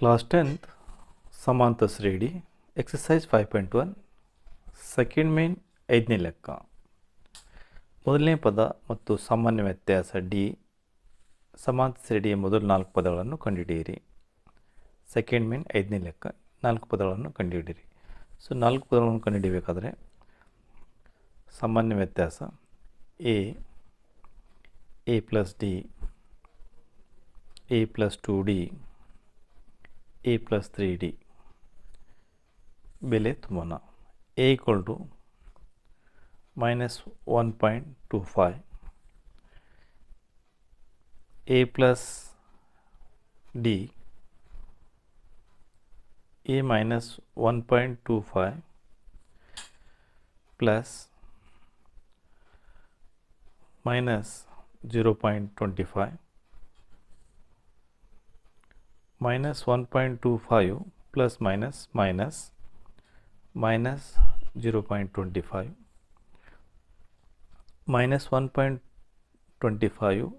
Class tenth Samantha Sredi exercise five point one second main ಐದನೇ ಲೆಕ್ಕ. ಮೊದಲನೇ ಪದ ಮತ್ತು ಸಾಮಾನ್ಯ ವ್ಯತ್ಯಾಸ ಡಿ ಸಮಾಂತ ಶ್ರೇಣಿಯ ಮೊದಲ ನಾಲ್ಕು ಪದಗಳನ್ನು ಕಂಡುಹಿಡಿಯಿರಿ. ಸೆಕೆಂಡ್ ಮೇನ್ ಐದನೇ ಲೆಕ್ಕ, ನಾಲ್ಕು ಪದಗಳನ್ನು ಕಂಡುಹಿಡಿಯಿರಿ. ಸೊ ನಾಲ್ಕು ಪದಗಳನ್ನು ಕಂಡುಹಿಡಿಯಬೇಕಾದ್ರೆ, ಸಾಮಾನ್ಯ ವ್ಯತ್ಯಾಸ A A plus D A plus two D A plus three D ಬೆಲೆ ತುಂಬೋಣ A equal to minus one point two five A plus D A minus one point two five plus minus zero point twenty five minus 1.25 plus minus minus minus 0 0.25 minus 1.25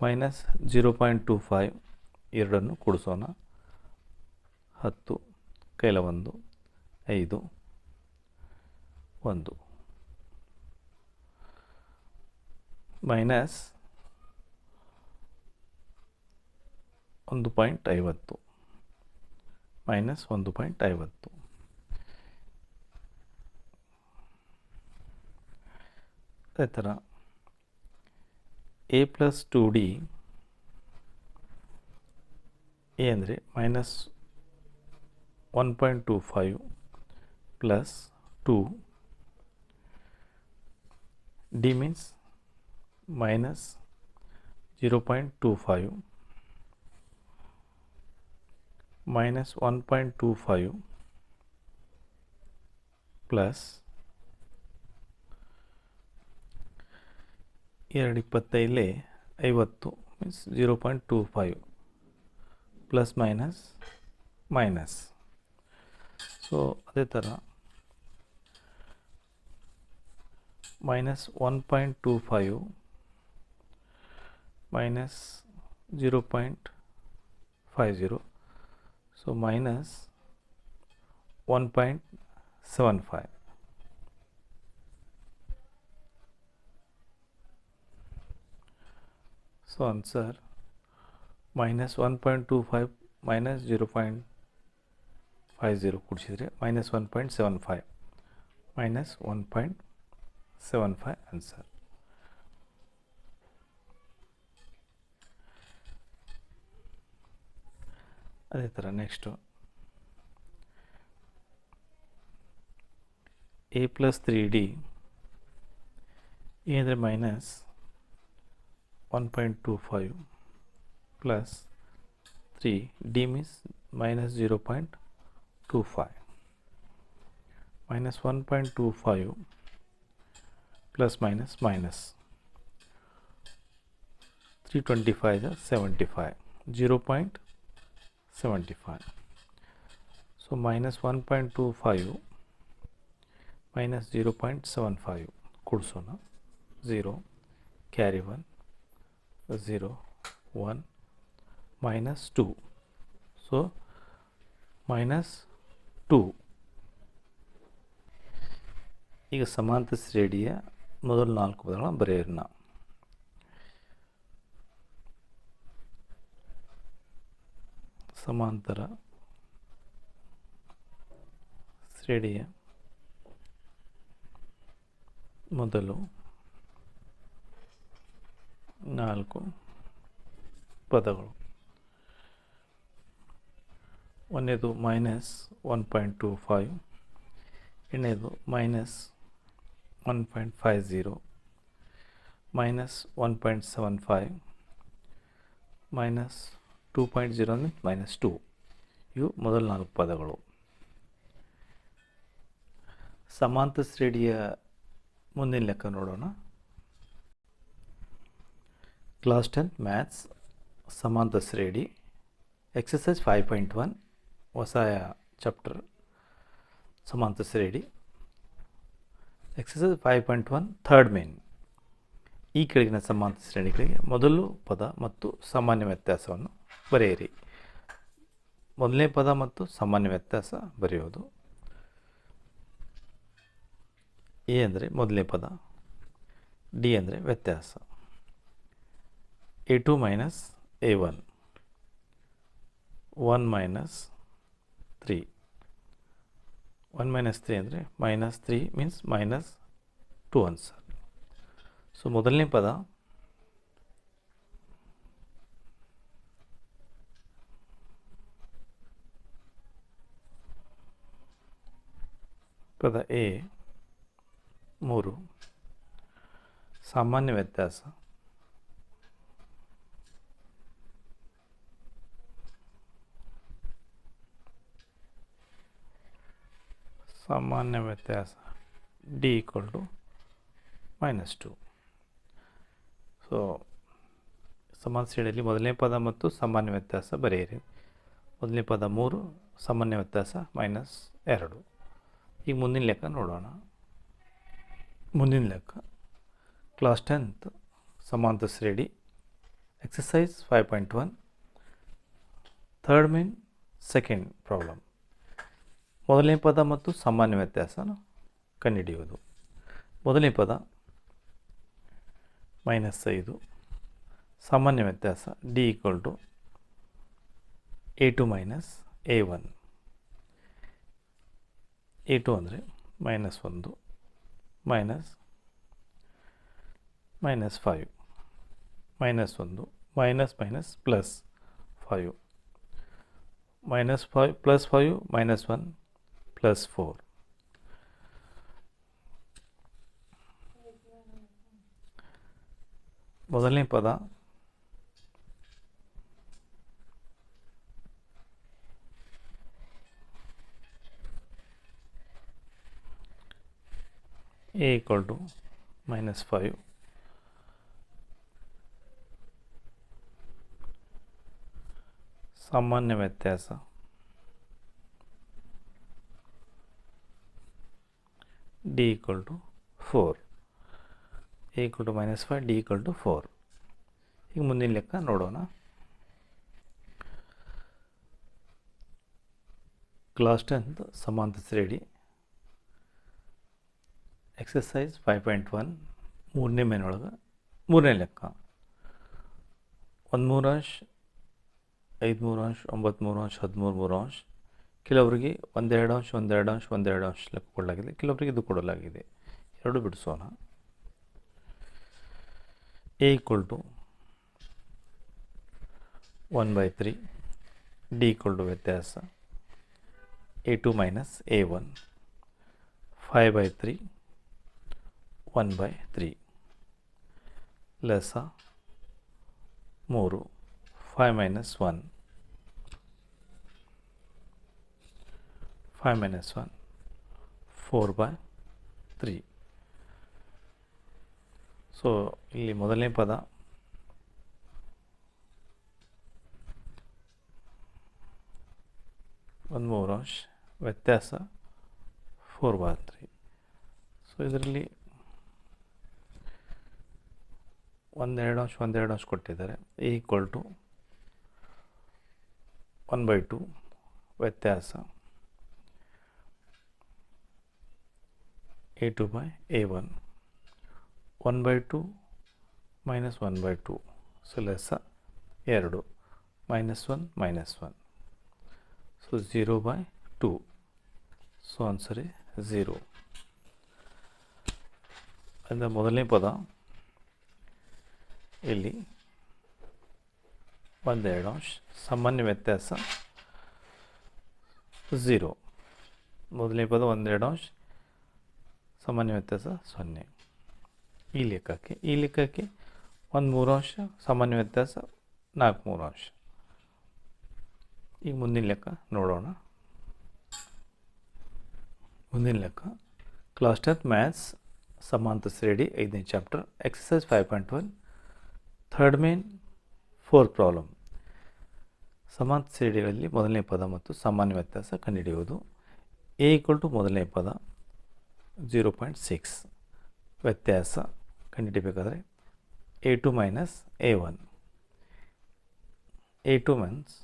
minus 0.25 ಎರಡನ್ನು ಕೂಡಿಸೋಣ ಹತ್ತು ಕೈಲ ಒಂದು ಐದು ಒಂದು minus ಒಂದು point ಐವತ್ತು. Minus ಒಂದು ಪಾಯಿಂಟ್ ಐವತ್ತು. ಅದೇ ಥರ A plus two D, A ಅಂದರೆ minus one point two five plus two D means minus zero point two five. Minus 1.25 plus ಎರಡು ಇಪ್ಪತ್ತೈದಲೇ ಐವತ್ತು means zero point two five plus minus minus so ಅದೇ ಥರ minus one point two five minus zero point five zero So minus 1.75. So answer minus 1.25 minus 0.50 ಕೂಡಿಸಿದರೆ minus one point seven five ಅದೇ ಥರ next A plus three D A ಅಂದರೆ minus one point two five plus three D means minus zero point two five minus one point two five plus minus minus three twenty five seventy five zero point 75 so, minus 1.25 minus 0.75 ಕೂಡಿಸೋಣ 0 carry 1 0 1 minus 2 so minus 2 ಈಗ ಸಮಾಂತರ ಶ್ರೇಣಿಯ ಮೊದಲ ನಾಲ್ಕು ಪದಗಳನ್ನು ಬರೆಯೋಣ. ಸಮಾಂತರ ಶ್ರೇಣಿಯ ಮೊದಲು ನಾಲ್ಕು ಪದಗಳು ಒಂದನೇದು minus one point two five ಎರಡನೇದು minus one point five zero minus one point seven five minus two point zero ಅಂದರೆ ಮೈನಸ್ ಟೂ ಇವು ಮೊದಲ ನಾಲ್ಕು ಪದಗಳು. ಸಮಾಂತ ಶ್ರೇಣಿಯ ಮುಂದಿನ ಲೆಕ್ಕ ನೋಡೋಣ. ಕ್ಲಾಸ್ ಟೆನ್ ಮ್ಯಾಥ್ಸ್ ಸಮಾಂತ ಶ್ರೇಣಿ ಎಕ್ಸಸೈಸ್ ಫೈವ್ ಪಾಯಿಂಟ್ ಒನ್ ಹೊಸ ಚಾಪ್ಟರ್ ಸಮಾಂತ ಶ್ರೇಣಿ exercise five point one third main ಈ ಕೆಳಗಿನ ಸಮಾನ ಶ್ರೇಣಿಗಳಿಗೆ ಮೊದಲು ಪದ ಮತ್ತು ಸಾಮಾನ್ಯ ವ್ಯತ್ಯಾಸವನ್ನು ಬರೆಯಿರಿ. ಮೊದಲನೇ ಪದ ಮತ್ತು ಸಾಮಾನ್ಯ ವ್ಯತ್ಯಾಸ ಬರೆಯೋದು ಎ ಅಂದರೆ ಮೊದಲನೇ ಪದ, ಡಿ ಅಂದರೆ ವ್ಯತ್ಯಾಸ. A two minus A one one minus three. One minus three ಅಂದರೆ minus three means minus two answer so ಮೊದಲನೇ ಪದ ಪದ ಎ ಮೂರು ಸಾಮಾನ್ಯ ವ್ಯತ್ಯಾಸ ಸಾಮಾನ್ಯ ವ್ಯತ್ಯಾಸ D equal to minus two so ಸಮಾನ ಶ್ರೇಣಿಯಲ್ಲಿ ಮೊದಲನೇ ಪದ ಮತ್ತು ಸಾಮಾನ್ಯ ವ್ಯತ್ಯಾಸ ಬರೆಯಿರಿ ಮೊದಲನೇ ಪದ ಮೂರು ಸಾಮಾನ್ಯ ವ್ಯತ್ಯಾಸ ಮೈನಸ್ ಎರಡು ಈಗ ಮುಂದಿನ ಲೆಕ್ಕ ನೋಡೋಣ ಮುಂದಿನ ಲೆಕ್ಕ ಕ್ಲಾಸ್ ಟೆಂತ್ ಸಮಾಂತ ಶ್ರೇಣಿ exercise five point one third main second problem ಮೊದಲನೇ ಪದ ಮತ್ತು ಸಾಮಾನ್ಯ ವ್ಯತ್ಯಾಸನ ಕಂಡುಹಿಡಿಯುವುದು ಮೊದಲನೇ ಪದ ಮೈನಸ್ ಐದು. ಸಾಮಾನ್ಯ ವ್ಯತ್ಯಾಸ D equal to A two minus A one A two ಅಂದರೆ ಮೈನಸ್ ಒಂದು ಮೈನಸ್ ಮೈನಸ್ ಫೈವ್ ಮೈನಸ್ ಒಂದು minus minus plus five minus five plus five minus one plus four ಮೊದಲನೇ ಪದ A equal to minus five ಸಾಮಾನ್ಯ ವ್ಯತ್ಯಾಸ D equal to four A equal to minus five D equal to four ಈಗ ಮುಂದಿನ ಲೆಕ್ಕ ನೋಡೋಣ. Class tenth ಸಮಾಂತ ಶ್ರೇಡಿ ಎಕ್ಸಸೈಸ್ ಫೈವ್ ಪಾಯಿಂಟ್ ಒನ್ ಮೂರನೇ ಮೇನೊಳಗೆ ಮೂರನೇ ಲೆಕ್ಕ. ಒಂದು ಮೂರು ಅಂಶ, ಐದು ಮೂರು ಅಂಶ, ಒಂಬತ್ತು ಮೂರು ಅಂಶ, ಹದಿಮೂರು ಮೂರು ಅಂಶ. ಕೆಲವರಿಗೆ ಒಂದೆರಡು ಅಂಶ ಒಂದೆರಡು ಅಂಶ ಒಂದೆರಡು ಅಂಶ ಲೆಕ್ಕ ಕೊಡಲಾಗಿದೆ. ಕೆಲವರಿಗೆ ಇದು ಕೊಡಲಾಗಿದೆ. ಎರಡು ಬಿಡಿಸೋಣ. A equal to one by three D equal to ವ್ಯತ್ಯಾಸ A two minus A one five by three one by three ಲಸ ಮೂರು five minus one five minus one four by three so, ಇಲ್ಲಿ ಮೊದಲನೇ ಪದ. ಒಂದು ಮೂರು ಅಂಶ ವ್ಯತ್ಯಾಸ. ಫೋರ್ ಬಾರ್ ತ್ರೀ ಸೊ ಇದರಲ್ಲಿ ಒಂದೆರಡು ಅಂಶ ಒಂದೆರಡು ಅಂಶ ಕೊಟ್ಟಿದ್ದಾರೆ. Equal to one by two ವ್ಯತ್ಯಾಸ. A two by A one one by two minus one by two. So ಲೆಸ್ಸ ಎರಡು. Minus one minus one. So zero by two so answer zero ಅಂದರೆ ಮೊದಲನೇ ಪದ ಇಲ್ಲಿ ಒಂದೆರಡು ಅಂಶ ಸಾಮಾನ್ಯ ವ್ಯತ್ಯಾಸ ಝೀರೋ ಮೊದಲನೇ ಪದ ಒಂದೆರಡು ಅಂಶ ಸಾಮಾನ್ಯ ವ್ಯತ್ಯಾಸ ಸೊನ್ನೆ. ಈ ಲೆಕ್ಕಕ್ಕೆ ಈ ಲೆಕ್ಕಕ್ಕೆ ಒಂದು ಮೂರು ಅಂಶ ಸಾಮಾನ್ಯ ವ್ಯತ್ಯಾಸ ನಾಲ್ಕು ಮೂರು ಅಂಶ. ಈಗ ಮುಂದಿನ ಲೆಕ್ಕ ನೋಡೋಣ. ಮುಂದಿನ ಲೆಕ್ಕ ಕ್ಲಾಸ್ ಟೆಂತ್ ಮ್ಯಾಥ್ಸ್ ಸಮಾಂತ ಶ್ರೇಡಿ ಐದನೇ chapter exercise five point one third main four problem ಸಮಾಂತ ಶ್ರೇಣಿಗಳಲ್ಲಿ ಮೊದಲನೇ ಪದ ಮತ್ತು ಸಾಮಾನ್ಯ ವ್ಯತ್ಯಾಸ ಕಂಡುಹಿಡಿಯುವುದು. ಎ ಈಕ್ವಲ್ ಟು ಮೊದಲನೇ ಪದ ಜೀರೋ ಪಾಯಿಂಟ್ ಸಿಕ್ಸ್ ವ್ಯತ್ಯಾಸ ಕಂಡುಹಿಡಿಬೇಕಾದ್ರೆ A two minus A one A two means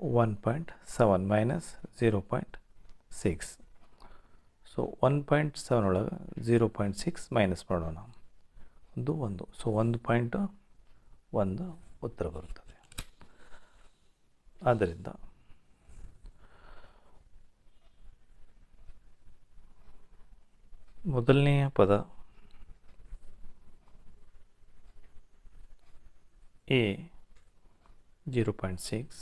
one point seven minus zero point six so one point seven ಒಳಗೆ ಝೀರೋ ಪಾಯಿಂಟ್ ಸಿಕ್ಸ್ ಮೈನಸ್ ಮಾಡೋಣ. ಒಂದು ಒಂದು. ಸೊ ಒಂದು ಪಾಯಿಂಟ್ ಒಂದು ಉತ್ತರ ಬರುತ್ತದೆ. ಆದ್ದರಿಂದ ಮೊದಲನೆಯ ಪದ 0.6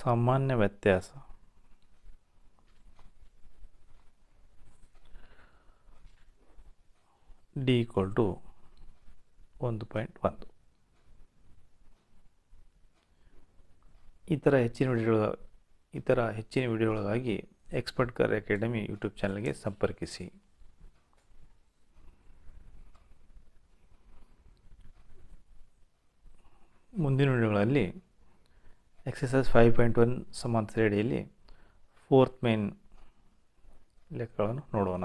ಸಾಮಾನ್ಯ ವ್ಯತ್ಯಾಸ. ಡಿ ಈಕ್ವಲ್ ಟು ಒಂದು ಪಾಯಿಂಟ್ ಒಂದು ಈ ಥರ ಹೆಚ್ಚಿನ ವಿಡಿಯೋಗಳ, ಈ ಥರ ಹೆಚ್ಚಿನ ವಿಡಿಯೋಗಳಿಗಾಗಿ ಎಕ್ಸ್ಪರ್ಟ್ ಕರ್ ಅಕಾಡೆಮಿ ಯೂಟ್ಯೂಬ್ ಚಾನಲ್ಗೆ ಸಂಪರ್ಕಿಸಿ. ಮುಂದಿನ ವಿಡಿಯೋಗಳಲ್ಲಿ ಎಕ್ಸಸೈಸ್ ಫೈವ್ ಪಾಯಿಂಟ್ ಒನ್ ಸಮಾಂತರ ಅಡಿಯಲ್ಲಿ ಫೋರ್ತ್ ಮೇನ್ ಲೆಕ್ಕಗಳನ್ನು ನೋಡೋಣ.